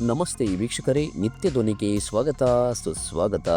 ನಮಸ್ತೆ ವೀಕ್ಷಕರೇ, ನಿತ್ಯ ಧ್ವನಿಗೆ ಸ್ವಾಗತ, ಸುಸ್ವಾಗತ.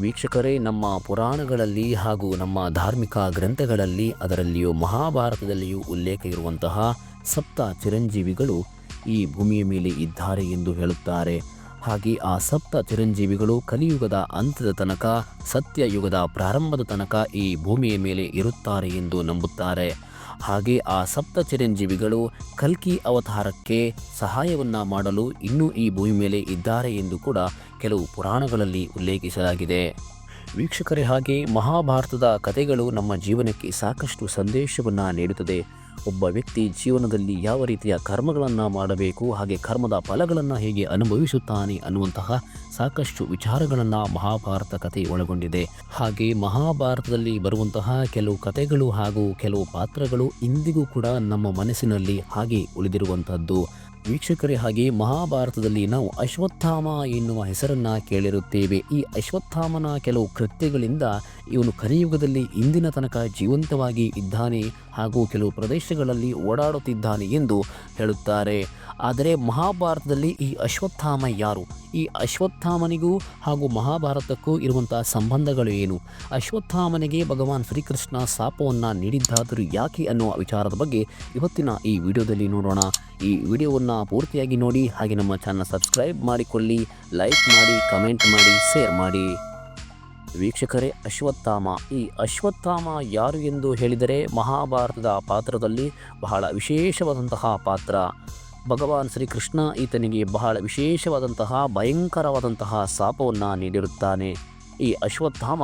ವೀಕ್ಷಕರೇ, ನಮ್ಮ ಪುರಾಣಗಳಲ್ಲಿ ಹಾಗೂ ನಮ್ಮ ಧಾರ್ಮಿಕ ಗ್ರಂಥಗಳಲ್ಲಿ ಅದರಲ್ಲಿಯೂ ಮಹಾಭಾರತದಲ್ಲಿಯೂ ಉಲ್ಲೇಖ ಇರುವಂತಹ ಸಪ್ತ ಚಿರಂಜೀವಿಗಳು ಈ ಭೂಮಿಯ ಮೇಲೆ ಇದ್ದಾರೆ ಎಂದು ಹೇಳುತ್ತಾರೆ. ಹಾಗೆ ಆ ಸಪ್ತ ಚಿರಂಜೀವಿಗಳು ಕಲಿಯುಗದ ಅಂತ್ಯದ ತನಕ, ಸತ್ಯಯುಗದ ಪ್ರಾರಂಭದ ತನಕ ಈ ಭೂಮಿಯ ಮೇಲೆ ಇರುತ್ತಾರೆ ಎಂದು ನಂಬುತ್ತಾರೆ. ಹಾಗೆ ಆ ಸಪ್ತ ಚಿರಂಜೀವಿಗಳು ಕಲ್ಕಿ ಅವತಾರಕ್ಕೆ ಸಹಾಯವನ್ನ ಮಾಡಲು ಇನ್ನೂ ಈ ಭೂಮಿ ಮೇಲೆ ಇದ್ದಾರೆ ಎಂದು ಕೂಡ ಕೆಲವು ಪುರಾಣಗಳಲ್ಲಿ ಉಲ್ಲೇಖಿಸಲಾಗಿದೆ. ವೀಕ್ಷಕರೇ ಹಾಗೆ ಮಹಾಭಾರತದ ಕಥೆಗಳು ನಮ್ಮ ಜೀವನಕ್ಕೆ ಸಾಕಷ್ಟು ಸಂದೇಶವನ್ನು ನೀಡುತ್ತದೆ. ಒಬ್ಬ ವ್ಯಕ್ತಿ ಜೀವನದಲ್ಲಿ ಯಾವ ರೀತಿಯ ಕರ್ಮಗಳನ್ನು ಮಾಡಬೇಕು, ಹಾಗೆ ಕರ್ಮದ ಫಲಗಳನ್ನು ಹೇಗೆ ಅನುಭವಿಸುತ್ತಾನೆ ಅನ್ನುವಂತಹ ಸಾಕಷ್ಟು ವಿಚಾರಗಳನ್ನು ಮಹಾಭಾರತ ಕಥೆ ಒಳಗೊಂಡಿದೆ. ಹಾಗೆ ಮಹಾಭಾರತದಲ್ಲಿ ಬರುವಂತಹ ಕೆಲವು ಕಥೆಗಳು ಹಾಗೂ ಕೆಲವು ಪಾತ್ರಗಳು ಇಂದಿಗೂ ಕೂಡ ನಮ್ಮ ಮನಸ್ಸಿನಲ್ಲಿ ಹಾಗೆ ಉಳಿದಿರುವಂತಹದ್ದು. ವೀಕ್ಷಕರೇ ಹಾಗೆ ಮಹಾಭಾರತದಲ್ಲಿ ನಾವು ಅಶ್ವತ್ಥಾಮ ಎನ್ನುವ ಹೆಸರನ್ನ ಕೇಳಿರುತ್ತೇವೆ. ಈ ಅಶ್ವತ್ಥಾಮನ ಕೆಲವು ಕೃತ್ಯಗಳಿಂದ ಇವನು ಕಲಿಯುಗದಲ್ಲಿ ಇಂದಿನ ತನಕ ಜೀವಂತವಾಗಿ ಇದ್ದಾನೆ ಹಾಗೂ ಕೆಲವು ಪ್ರದೇಶಗಳಲ್ಲಿ ಓಡಾಡುತ್ತಿದ್ದಾನೆ ಎಂದು ಹೇಳುತ್ತಾರೆ. ಆದರೆ ಮಹಾಭಾರತದಲ್ಲಿ ಈ ಅಶ್ವತ್ಥಾಮ ಯಾರು? ಈ ಅಶ್ವತ್ಥಾಮನಿಗೂ ಹಾಗೂ ಮಹಾಭಾರತಕ್ಕೂ ಇರುವಂತಹ ಸಂಬಂಧಗಳು ಏನು? ಅಶ್ವತ್ಥಾಮನಿಗೆ ಭಗವಾನ್ ಶ್ರೀಕೃಷ್ಣ ಶಾಪವನ್ನು ನೀಡಿದ್ದಾದರೂ ಯಾಕೆ ಅನ್ನುವ ವಿಚಾರದ ಬಗ್ಗೆ ಇವತ್ತಿನ ಈ ವಿಡಿಯೋದಲ್ಲಿ ನೋಡೋಣ. ಈ ವಿಡಿಯೋವನ್ನು ಪೂರ್ತಿಯಾಗಿ ನೋಡಿ, ಹಾಗೆ ನಮ್ಮ ಚಾನಲ್ ಸಬ್ಸ್ಕ್ರೈಬ್ ಮಾಡಿಕೊಳ್ಳಿ ಲೈಕ್ ಮಾಡಿ ಕಮೆಂಟ್ ಮಾಡಿ ಶೇರ್ ಮಾಡಿ. ವೀಕ್ಷಕರೇ, ಅಶ್ವತ್ಥಾಮ. ಈ ಅಶ್ವತ್ಥಾಮ ಯಾರು ಎಂದು ಹೇಳಿದರೆ ಮಹಾಭಾರತದ ಪಾತ್ರದಲ್ಲಿ ಬಹಳ ವಿಶೇಷವಾದಂತಹ ಪಾತ್ರ. ಭಗವಾನ್ ಶ್ರೀಕೃಷ್ಣ ಈತನಿಗೆ ಬಹಳ ವಿಶೇಷವಾದಂತಹ, ಭಯಂಕರವಾದಂತಹ ಶಾಪವನ್ನು ನೀಡಿರುತ್ತಾನೆ. ಈ ಅಶ್ವತ್ಥಾಮ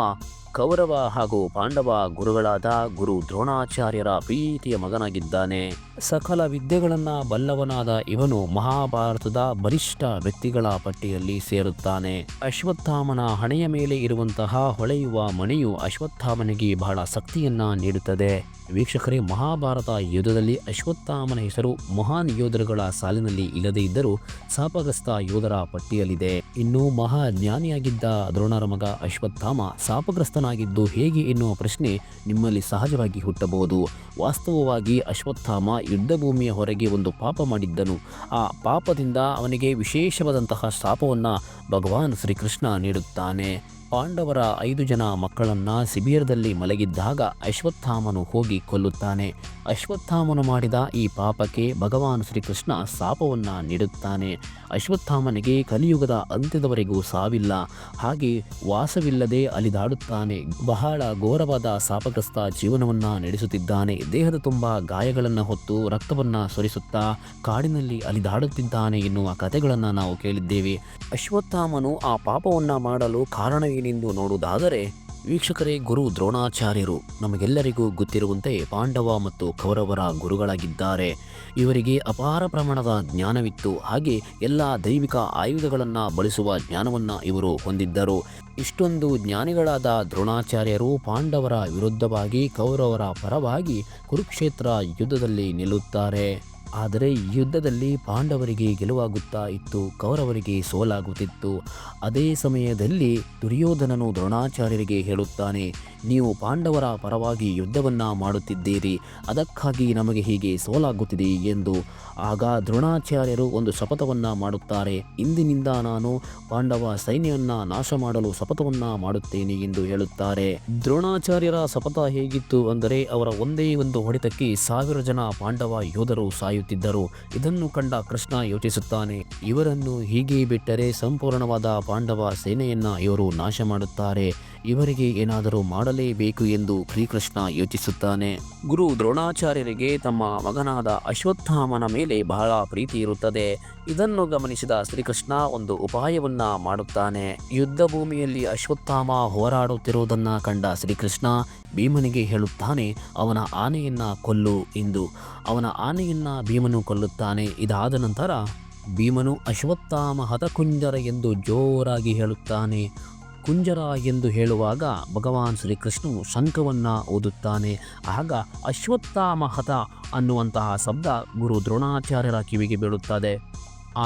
ಕೌರವ ಹಾಗೂ ಪಾಂಡವ ಗುರುಗಳಾದ ಗುರು ದ್ರೋಣಾಚಾರ್ಯರ ಪ್ರೀತಿಯ ಮಗನಾಗಿದ್ದಾನೆ. ಸಕಲ ವಿದ್ಯೆಗಳನ್ನು ಬಲ್ಲವನಾದ ಇವನು ಮಹಾಭಾರತದ ಬಲಿಷ್ಠ ವ್ಯಕ್ತಿಗಳ ಪಟ್ಟಿಯಲ್ಲಿ ಸೇರುತ್ತಾನೆ. ಅಶ್ವತ್ಥಾಮನ ಹಣೆಯ ಮೇಲೆ ಇರುವಂತಹ ಹೊಳೆಯುವ ಮಣಿಯು ಅಶ್ವತ್ಥಾಮನಿಗೆ ಬಹಳ ಶಕ್ತಿಯನ್ನ ನೀಡುತ್ತದೆ. ವೀಕ್ಷಕರೇ, ಮಹಾಭಾರತ ಯುದ್ಧದಲ್ಲಿ ಅಶ್ವತ್ಥಾಮನ ಹೆಸರು ಮಹಾನ್ ಯೋಧರುಗಳ ಸಾಲಿನಲ್ಲಿ ಇಲ್ಲದೇ ಇದ್ದರೂ ಸಾಪಗ್ರಸ್ತ ಯೋಧರ ಪಟ್ಟಿಯಲ್ಲಿದೆ. ಇನ್ನು ಮಹಾ ಜ್ಞಾನಿಯಾಗಿದ್ದ ದ್ರೋಣರ ಮಗ ಅಶ್ವತ್ಥಾಮ ಶಾಪಗ್ರಸ್ತನಾಗಿದ್ದು ಹೇಗೆ ಎನ್ನುವ ಪ್ರಶ್ನೆ ನಿಮ್ಮಲ್ಲಿ ಸಹಜವಾಗಿ ಹುಟ್ಟಬಹುದು. ವಾಸ್ತವವಾಗಿ ಅಶ್ವತ್ಥಾಮ ಯುದ್ಧ ಭೂಮಿಯ ಹೊರಗೆ ಒಂದು ಪಾಪ ಮಾಡಿದ್ದನು. ಆ ಪಾಪದಿಂದ ಅವನಿಗೆ ವಿಶೇಷವಾದಂತಹ ಶಾಪವನ್ನು ಭಗವಾನ್ ಶ್ರೀಕೃಷ್ಣ ನೀಡುತ್ತಾನೆ. ಪಾಂಡವರ ಐದು ಜನ ಮಕ್ಕಳನ್ನ ಶಿಬಿರದಲ್ಲಿ ಮಲಗಿದ್ದಾಗ ಅಶ್ವತ್ಥಾಮನು ಹೋಗಿ ಕೊಲ್ಲುತ್ತಾನೆ. ಅಶ್ವತ್ಥಾಮನು ಮಾಡಿದ ಈ ಪಾಪಕ್ಕೆ ಭಗವಾನ್ ಶ್ರೀಕೃಷ್ಣ ಶಾಪವನ್ನು ನೀಡುತ್ತಾನೆ. ಅಶ್ವತ್ಥಾಮನಿಗೆ ಕಲಿಯುಗದ ಅಂತ್ಯದವರೆಗೂ ಸಾವಿಲ್ಲ. ಹಾಗೆ ವಾಸವಿಲ್ಲದೆ ಅಲಿದಾಡುತ್ತಾನೆ. ಬಹಳ ಘೋರವಾದ ಶಾಪಗ್ರಸ್ತ ಜೀವನವನ್ನು ನಡೆಸುತ್ತಿದ್ದಾನೆ. ದೇಹದ ತುಂಬ ಗಾಯಗಳನ್ನು ಹೊತ್ತು ರಕ್ತವನ್ನು ಸುರಿಸುತ್ತಾ ಕಾಡಿನಲ್ಲಿ ಅಲಿದಾಡುತ್ತಿದ್ದಾನೆ ಎನ್ನುವ ಕಥೆಗಳನ್ನು ನಾವು ಕೇಳಿದ್ದೇವೆ. ಅಶ್ವತ್ಥಾಮನು ಆ ಪಾಪವನ್ನು ಮಾಡಲು ಕಾರಣವೇನೆಂದು ನೋಡುವುದಾದರೆ, ವೀಕ್ಷಕರೇ, ಗುರು ದ್ರೋಣಾಚಾರ್ಯರು ನಮಗೆಲ್ಲರಿಗೂ ಗೊತ್ತಿರುವಂತೆ ಪಾಂಡವ ಮತ್ತು ಕೌರವರ ಗುರುಗಳಾಗಿದ್ದಾರೆ. ಇವರಿಗೆ ಅಪಾರ ಪ್ರಮಾಣದ ಜ್ಞಾನವಿತ್ತು. ಹಾಗೆ ಎಲ್ಲ ದೈವಿಕ ಆಯುಧಗಳನ್ನು ಬಳಸುವ ಜ್ಞಾನವನ್ನು ಇವರು ಹೊಂದಿದ್ದರು. ಇಷ್ಟೊಂದು ಜ್ಞಾನಿಗಳಾದ ದ್ರೋಣಾಚಾರ್ಯರು ಪಾಂಡವರ ವಿರುದ್ಧವಾಗಿ, ಕೌರವರ ಪರವಾಗಿ ಕುರುಕ್ಷೇತ್ರ ಯುದ್ಧದಲ್ಲಿ ನಿಲ್ಲುತ್ತಾರೆ. ಆದರೆ ಯುದ್ಧದಲ್ಲಿ ಪಾಂಡವರಿಗೆ ಗೆಲುವಾಗುತ್ತಾ ಇತ್ತು, ಕೌರವರಿಗೆ ಸೋಲಾಗುತ್ತಿತ್ತು. ಅದೇ ಸಮಯದಲ್ಲಿ ದುರ್ಯೋಧನನು ದ್ರೋಣಾಚಾರ್ಯರಿಗೆ ಹೇಳುತ್ತಾನೆ, ನೀವು ಪಾಂಡವರ ಪರವಾಗಿ ಯುದ್ಧವನ್ನು ಮಾಡುತ್ತಿದ್ದೀರಿ, ಅದಕ್ಕಾಗಿ ನಮಗೆ ಹೀಗೆ ಸೋಲಾಗುತ್ತಿದೆ ಎಂದು. ಆಗ ದ್ರೋಣಾಚಾರ್ಯರು ಒಂದು ಶಪಥವನ್ನು ಮಾಡುತ್ತಾರೆ, ಇಂದಿನಿಂದ ನಾನು ಪಾಂಡವ ಸೈನ್ಯವನ್ನು ನಾಶ ಮಾಡಲು ಶಪಥವನ್ನು ಮಾಡುತ್ತೇನೆ ಎಂದು ಹೇಳುತ್ತಾರೆ. ದ್ರೋಣಾಚಾರ್ಯರ ಶಪಥ ಹೇಗಿತ್ತು ಅಂದರೆ, ಅವರ ಒಂದೇ ಒಂದು ಹೊಡೆತಕ್ಕೆ ಸಾವಿರ ಜನ ಪಾಂಡವ ಯೋಧರು ಸಾಯುತ್ತಿದ್ದರು ಇದನ್ನು ಕಂಡ ಕೃಷ್ಣ ಯೋಚಿಸುತ್ತಾನೆ ಇವರನ್ನು ಹೀಗೆ ಬಿಟ್ಟರೆ ಸಂಪೂರ್ಣವಾದ ಪಾಂಡವ ಸೇನೆಯನ್ನ ಇವರು ನಾಶ ಮಾಡುತ್ತಾರೆ. ಇವರಿಗೆ ಏನಾದರೂ ಮಾಡಲೇಬೇಕು ಎಂದು ಶ್ರೀಕೃಷ್ಣ ಯೋಚಿಸುತ್ತಾನೆ. ಗುರು ದ್ರೋಣಾಚಾರ್ಯರಿಗೆ ತಮ್ಮ ಮಗನಾದ ಅಶ್ವತ್ಥಾಮನ ಮೇಲೆ ಬಹಳ ಪ್ರೀತಿ ಇರುತ್ತದೆ. ಇದನ್ನು ಗಮನಿಸಿದ ಶ್ರೀಕೃಷ್ಣ ಒಂದು ಉಪಾಯವನ್ನ ಮಾಡುತ್ತಾನೆ. ಯುದ್ಧ ಭೂಮಿಯಲ್ಲಿ ಅಶ್ವತ್ಥಾಮ ಹೋರಾಡುತ್ತಿರುವುದನ್ನ ಕಂಡ ಶ್ರೀಕೃಷ್ಣ ಭೀಮನಿಗೆ ಹೇಳುತ್ತಾನೆ, ಅವನ ಆನೆಯನ್ನ ಕೊಲ್ಲು ಎಂದು. ಅವನ ಆನೆಯನ್ನ ಭೀಮನು ಕೊಲ್ಲುತ್ತಾನೆ. ಇದಾದ ನಂತರ ಭೀಮನು ಅಶ್ವತ್ಥಾಮ ಹತಕುಂಜರ ಎಂದು ಜೋರಾಗಿ ಹೇಳುತ್ತಾನೆ. ಕುಂಜರ ಎಂದು ಹೇಳುವಾಗ ಭಗವಾನ್ ಶ್ರೀಕೃಷ್ಣನು ಶಂಖವನ್ನು ಓದುತ್ತಾನೆ. ಆಗ ಅಶ್ವತ್ಥಾಮಹತ ಅನ್ನುವಂತಹ ಶಬ್ದ ಗುರು ದ್ರೋಣಾಚಾರ್ಯರ ಕಿವಿಗೆ ಬೀಳುತ್ತದೆ.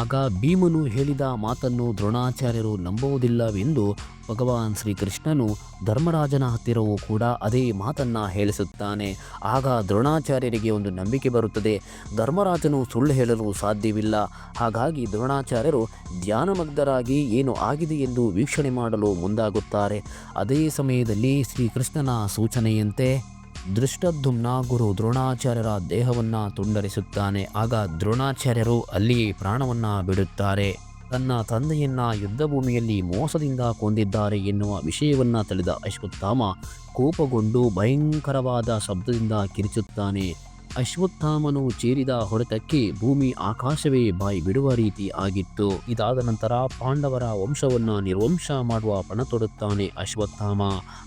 ಆಗ ಭೀಮನು ಹೇಳಿದ ಮಾತನ್ನು ದ್ರೋಣಾಚಾರ್ಯರು ನಂಬುವುದಿಲ್ಲವೆಂದು ಭಗವಾನ್ ಶ್ರೀಕೃಷ್ಣನು ಧರ್ಮರಾಜನ ಹತ್ತಿರವೂ ಕೂಡ ಅದೇ ಮಾತನ್ನು ಹೇಳಿಸುತ್ತಾನೆ. ಆಗ ದ್ರೋಣಾಚಾರ್ಯರಿಗೆ ಒಂದು ನಂಬಿಕೆ ಬರುತ್ತದೆ. ಧರ್ಮರಾಜನು ಸುಳ್ಳು ಹೇಳಲು ಸಾಧ್ಯವಿಲ್ಲ. ಹಾಗಾಗಿ ದ್ರೋಣಾಚಾರ್ಯರು ಧ್ಯಾನಮಗ್ಧರಾಗಿ ಏನು ಆಗಿದೆ ಎಂದು ವೀಕ್ಷಣೆ ಮಾಡಲು ಮುಂದಾಗುತ್ತಾರೆ. ಅದೇ ಸಮಯದಲ್ಲಿ ಶ್ರೀಕೃಷ್ಣನ ಸೂಚನೆಯಂತೆ ದೃಷ್ಟದ್ಯುಮ್ನ ಗುರು ದ್ರೋಣಾಚಾರ್ಯರ ದೇಹವನ್ನ ತುಂಡರಿಸುತ್ತಾನೆ. ಆಗ ದ್ರೋಣಾಚಾರ್ಯರು ಅಲ್ಲಿ ಪ್ರಾಣವನ್ನ ಬಿಡುತ್ತಾರೆ. ತನ್ನ ತಂದೆಯನ್ನ ಯುದ್ಧ ಭೂಮಿಯಲ್ಲಿ ಮೋಸದಿಂದ ಕೊಂದಿದ್ದಾರೆ ಎನ್ನುವ ವಿಷಯವನ್ನ ತಿಳಿದ ಅಶ್ವತ್ಥಾಮ ಕೋಪಗೊಂಡು ಭಯಂಕರವಾದ ಶಬ್ದದಿಂದ ಕಿರಿಚುತ್ತಾನೆ. ಅಶ್ವತ್ಥಾಮನು ಚೇರಿದ ಹೊಡೆತಕ್ಕೆ ಭೂಮಿ ಆಕಾಶವೇ ಬಾಯಿ ಬಿಡುವ ರೀತಿ ಆಗಿತ್ತು. ಇದಾದ ನಂತರ ಪಾಂಡವರ ವಂಶವನ್ನು ನಿರ್ವಂಶ ಮಾಡುವ ಪಣ ತೊಡುತ್ತಾನೆ ಅಶ್ವತ್ಥಾಮ.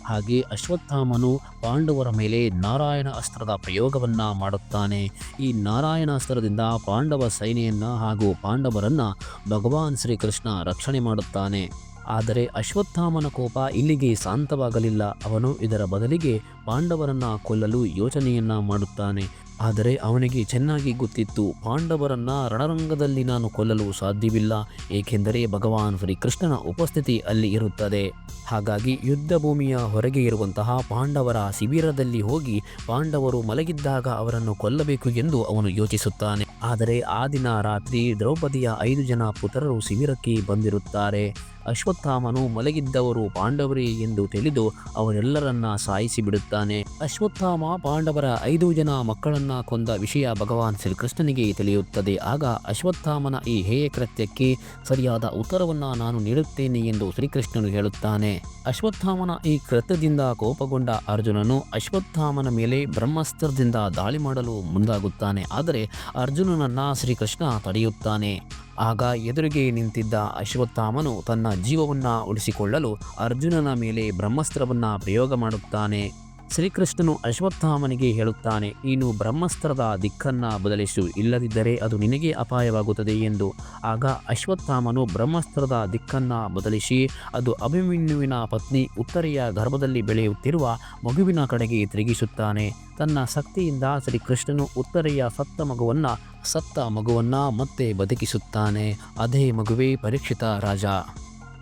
ಹಾಗೆ ಅಶ್ವತ್ಥಾಮನು ಪಾಂಡವರ ಮೇಲೆ ನಾರಾಯಣ ಅಸ್ತ್ರದ ಪ್ರಯೋಗವನ್ನ ಮಾಡುತ್ತಾನೆ. ಈ ನಾರಾಯಣ ಅಸ್ತ್ರದಿಂದ ಪಾಂಡವ ಸೈನ್ಯನ್ನ ಹಾಗೂ ಪಾಂಡವರನ್ನ ಭಗವಾನ್ ಶ್ರೀಕೃಷ್ಣ ರಕ್ಷಣೆ ಮಾಡುತ್ತಾನೆ. ಆದರೆ ಅಶ್ವತ್ಥಾಮನ ಕೋಪ ಇಲ್ಲಿಗೆ ಶಾಂತವಾಗಲಿಲ್ಲ. ಅವನು ಇದರ ಬದಲಿಗೆ ಪಾಂಡವರನ್ನ ಕೊಲ್ಲಲು ಯೋಚನೆಯನ್ನ ಮಾಡುತ್ತಾನೆ. ಆದರೆ ಅವನಿಗೆ ಚೆನ್ನಾಗಿ ಗೊತ್ತಿತ್ತು, ಪಾಂಡವರನ್ನ ರಣರಂಗದಲ್ಲಿ ನಾನು ಕೊಲ್ಲಲು ಸಾಧ್ಯವಿಲ್ಲ, ಏಕೆಂದರೆ ಭಗವಾನ್ ಶ್ರೀಕೃಷ್ಣನ ಉಪಸ್ಥಿತಿ ಅಲ್ಲಿ ಇರುತ್ತದೆ. ಹಾಗಾಗಿ ಯುದ್ಧ ಭೂಮಿಯ ಹೊರಗೆ ಇರುವಂತಹ ಪಾಂಡವರ ಶಿಬಿರದಲ್ಲಿ ಹೋಗಿ ಪಾಂಡವರು ಮಲಗಿದ್ದಾಗ ಅವರನ್ನು ಕೊಲ್ಲಬೇಕು ಎಂದು ಅವನು ಯೋಚಿಸುತ್ತಾನೆ. ಆದರೆ ಆ ದಿನ ರಾತ್ರಿ ದ್ರೌಪದಿಯ ಐದು ಜನ ಪುತ್ರರು ಶಿಬಿರಕ್ಕೆ ಬಂದಿರುತ್ತಾರೆ. ಅಶ್ವತ್ಥಾಮನು ಮಲಗಿದ್ದವರು ಪಾಂಡವರೇ ಎಂದು ತಿಳಿದು ಅವರೆಲ್ಲರನ್ನ ಸಾಯಿಸಿ ಬಿಡುತ್ತಾನೆ ಅಶ್ವತ್ಥಾಮ ಪಾಂಡವರ ಐದು ಜನ ಮಕ್ಕಳನ್ನ ಕೊಂದ ವಿಷಯ ಭಗವಾನ್ ಶ್ರೀಕೃಷ್ಣನಿಗೆ ತಿಳಿಯುತ್ತದೆ. ಆಗ ಅಶ್ವತ್ಥಾಮನ ಈ ಹೇಯ ಕೃತ್ಯಕ್ಕೆ ಸರಿಯಾದ ಉತ್ತರವನ್ನ ನಾನು ನೀಡುತ್ತೇನೆ ಎಂದು ಶ್ರೀಕೃಷ್ಣನು ಹೇಳುತ್ತಾನೆ. ಅಶ್ವತ್ಥಾಮನ ಈ ಕೃತ್ಯದಿಂದ ಕೋಪಗೊಂಡ ಅರ್ಜುನನು ಅಶ್ವತ್ಥಾಮನ ಮೇಲೆ ಬ್ರಹ್ಮಾಸ್ತ್ರದಿಂದ ದಾಳಿ ಮಾಡಲು ಮುಂದಾಗುತ್ತಾನೆ. ಆದರೆ ಅರ್ಜುನನನ್ನ ಶ್ರೀಕೃಷ್ಣ ತಡೆಯುತ್ತಾನೆ. ಆಗ ಎದುರಿಗೆ ನಿಂತಿದ್ದ ಅಶ್ವತ್ಥಾಮನು ತನ್ನ ಜೀವವನ್ನು ಉಳಿಸಿಕೊಳ್ಳಲು ಅರ್ಜುನನ ಮೇಲೆ ಬ್ರಹ್ಮಾಸ್ತ್ರವನ್ನು ಪ್ರಯೋಗ ಮಾಡುತ್ತಾನೆ. ಶ್ರೀಕೃಷ್ಣನು ಅಶ್ವತ್ಥಾಮನಿಗೆ ಹೇಳುತ್ತಾನೆ, ನೀನು ಬ್ರಹ್ಮಸ್ತ್ರದ ದಿಕ್ಕನ್ನ ಬದಲಿಸು, ಇಲ್ಲದಿದ್ದರೆ ಅದು ನಿನಗೆ ಅಪಾಯವಾಗುತ್ತದೆ ಎಂದು. ಆಗ ಅಶ್ವತ್ಥಾಮನು ಬ್ರಹ್ಮಸ್ತ್ರದ ದಿಕ್ಕನ್ನ ಬದಲಿಸಿ, ಅದು ಅಭಿಮನ್ಯುವಿನ ಪತ್ನಿ ಉತ್ತರೆಯ ಗರ್ಭದಲ್ಲಿ ಬೆಳೆಯುತ್ತಿರುವ ಮಗುವಿನ ಕಡೆಗೆ ತಿರುಗಿಸುತ್ತಾನೆ. ತನ್ನ ಶಕ್ತಿಯಿಂದ ಶ್ರೀಕೃಷ್ಣನು ಉತ್ತರೆಯ ಸತ್ತ ಮಗುವನ್ನು ಸತ್ತ ಮಗುವನ್ನು ಮತ್ತೆ ಬದುಕಿಸುತ್ತಾನೆ. ಅದೇ ಮಗುವೇ ಪರೀಕ್ಷಿತ ರಾಜ.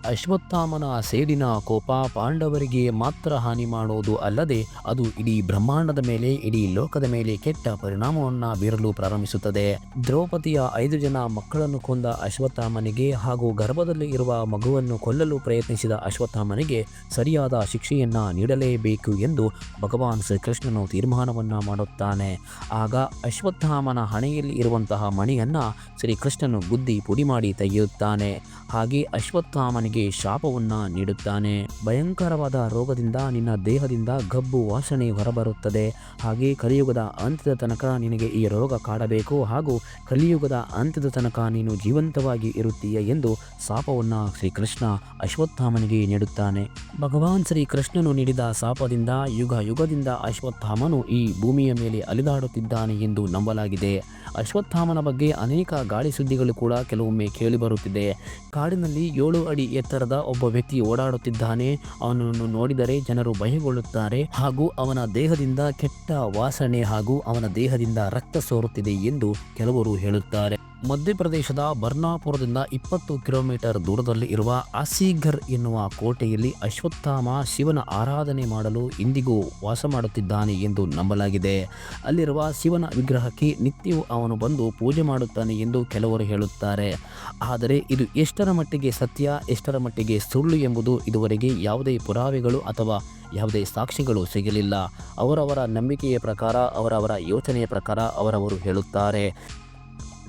ಅಶ್ವತ್ಥಾಮನ ಸೇಡಿನ ಕೋಪ ಪಾಂಡವರಿಗೆ ಮಾತ್ರ ಹಾನಿ ಮಾಡೋದು ಅಲ್ಲದೆ ಅದು ಇಡೀ ಬ್ರಹ್ಮಾಂಡದ ಮೇಲೆ, ಇಡೀ ಲೋಕದ ಮೇಲೆ ಕೆಟ್ಟ ಪರಿಣಾಮವನ್ನು ಬೀರಲು ಪ್ರಾರಂಭಿಸುತ್ತದೆ. ದ್ರೌಪದಿಯ ಐದು ಜನ ಮಕ್ಕಳನ್ನು ಕೊಂದ ಅಶ್ವತ್ಥಾಮನಿಗೆ ಹಾಗೂ ಗರ್ಭದಲ್ಲಿ ಇರುವ ಮಗುವನ್ನು ಕೊಲ್ಲಲು ಪ್ರಯತ್ನಿಸಿದ ಅಶ್ವತ್ಥಾಮನಿಗೆ ಸರಿಯಾದ ಶಿಕ್ಷೆಯನ್ನ ನೀಡಲೇಬೇಕು ಎಂದು ಭಗವಾನ್ ಶ್ರೀಕೃಷ್ಣನು ತೀರ್ಮಾನವನ್ನು ಮಾಡುತ್ತಾನೆ. ಆಗ ಅಶ್ವತ್ಥಾಮನ ಹಣೆಯಲ್ಲಿ ಇರುವಂತಹ ಮಣಿಯನ್ನು ಶ್ರೀಕೃಷ್ಣನು ಗುದ್ದಿ ಪುಡಿ ಮಾಡಿ ತೆಗೆಯುತ್ತಾನೆ. ಹಾಗೆ ಅಶ್ವತ್ಥಾಮನಿಗೆ ಶಾಪವನ್ನ ನೀಡುತ್ತಾನೆ. ಭಯಂಕರವಾದ ರೋಗದಿಂದ ನಿನ್ನ ದೇಹದಿಂದ ಗಬ್ಬು ವಾಸನೆ ಹೊರಬರುತ್ತದೆ. ಹಾಗೆ ಕಲಿಯುಗದ ಅಂತ್ಯದ ತನಕ ನಿನಗೆ ಈ ರೋಗ ಕಾಡಬೇಕು. ಹಾಗೂ ಕಲಿಯುಗದ ಅಂತ್ಯದ ತನಕ ನೀನು ಜೀವಂತವಾಗಿ ಇರುತ್ತೀಯ ಎಂದು ಶಾಪವನ್ನು ಶ್ರೀಕೃಷ್ಣ ಅಶ್ವತ್ಥಾಮನಿಗೆ ನೀಡುತ್ತಾನೆ. ಭಗವಾನ್ ಶ್ರೀಕೃಷ್ಣನು ನೀಡಿದ ಶಾಪದಿಂದ, ಯುಗ ಯುಗದಿಂದ ಅಶ್ವತ್ಥಾಮನು ಈ ಭೂಮಿಯ ಮೇಲೆ ಅಲಿದಾಡುತ್ತಿದ್ದಾನೆ ಎಂದು ನಂಬಲಾಗಿದೆ. ಅಶ್ವತ್ಥಾಮನ ಬಗ್ಗೆ ಅನೇಕ ಗಾಳಿ ಸುದ್ದಿಗಳು ಕೂಡ ಕೆಲವೊಮ್ಮೆ ಕೇಳಿಬರುತ್ತಿದೆ. ಕಾಡಿನಲ್ಲಿ ಏಳು ಅಡಿ ಎತ್ತರದ ಒಬ್ಬ ವ್ಯಕ್ತಿ ಓಡಾಡುತ್ತಿದ್ದಾನೆ. ಅವನನ್ನು ನೋಡಿದರೆ ಜನರು ಭಯಗೊಳ್ಳುತ್ತಾರೆ ಹಾಗೂ ಅವನ ದೇಹದಿಂದ ಕೆಟ್ಟ ವಾಸನೆ ಹಾಗೂ ಅವನ ದೇಹದಿಂದ ರಕ್ತ ಸೋರುತ್ತಿದೆ ಎಂದು ಕೆಲವರು ಹೇಳುತ್ತಾರೆ. ಮಧ್ಯಪ್ರದೇಶದ ಬರ್ನಾಪುರದಿಂದ ಇಪ್ಪತ್ತು ಕಿಲೋಮೀಟರ್ ದೂರದಲ್ಲಿ ಇರುವ ಆಸೀಘರ್ ಎನ್ನುವ ಕೋಟೆಯಲ್ಲಿ ಅಶ್ವತ್ಥಾಮ ಶಿವನ ಆರಾಧನೆ ಮಾಡಲು ಇಂದಿಗೂ ವಾಸ ಮಾಡುತ್ತಿದ್ದಾನೆ ಎಂದು ನಂಬಲಾಗಿದೆ. ಅಲ್ಲಿರುವ ಶಿವನ ವಿಗ್ರಹಕ್ಕೆ ನಿತ್ಯವೂ ಅವನು ಬಂದು ಪೂಜೆ ಮಾಡುತ್ತಾನೆ ಎಂದು ಕೆಲವರು ಹೇಳುತ್ತಾರೆ. ಆದರೆ ಇದು ಎಷ್ಟರ ಮಟ್ಟಿಗೆ ಸತ್ಯ, ಎಷ್ಟರ ಮಟ್ಟಿಗೆ ಸುಳ್ಳು ಎಂಬುದು ಇದುವರೆಗೆ ಯಾವುದೇ ಪುರಾವೆಗಳು ಅಥವಾ ಯಾವುದೇ ಸಾಕ್ಷಿಗಳು ಸಿಗಲಿಲ್ಲ. ಅವರವರ ನಂಬಿಕೆಯ ಪ್ರಕಾರ, ಅವರವರ ಯೋಚನೆಯ ಪ್ರಕಾರ ಅವರವರು ಹೇಳುತ್ತಾರೆ.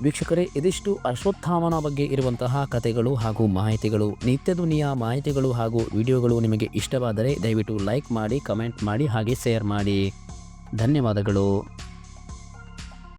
ವೀಕ್ಷಕರೇ, ಇದಿಷ್ಟು ಅಶ್ವತ್ಥಾಮನ ಬಗ್ಗೆ ಇರುವಂತಹ ಕಥೆಗಳು ಹಾಗೂ ಮಾಹಿತಿಗಳು. ನಿತ್ಯ ದುನಿಯ ಮಾಹಿತಿಗಳು ಹಾಗೂ ವಿಡಿಯೋಗಳು ನಿಮಗೆ ಇಷ್ಟವಾದರೆ ದಯವಿಟ್ಟು ಲೈಕ್ ಮಾಡಿ, ಕಮೆಂಟ್ ಮಾಡಿ, ಹಾಗೆ ಶೇರ್ ಮಾಡಿ. ಧನ್ಯವಾದಗಳು.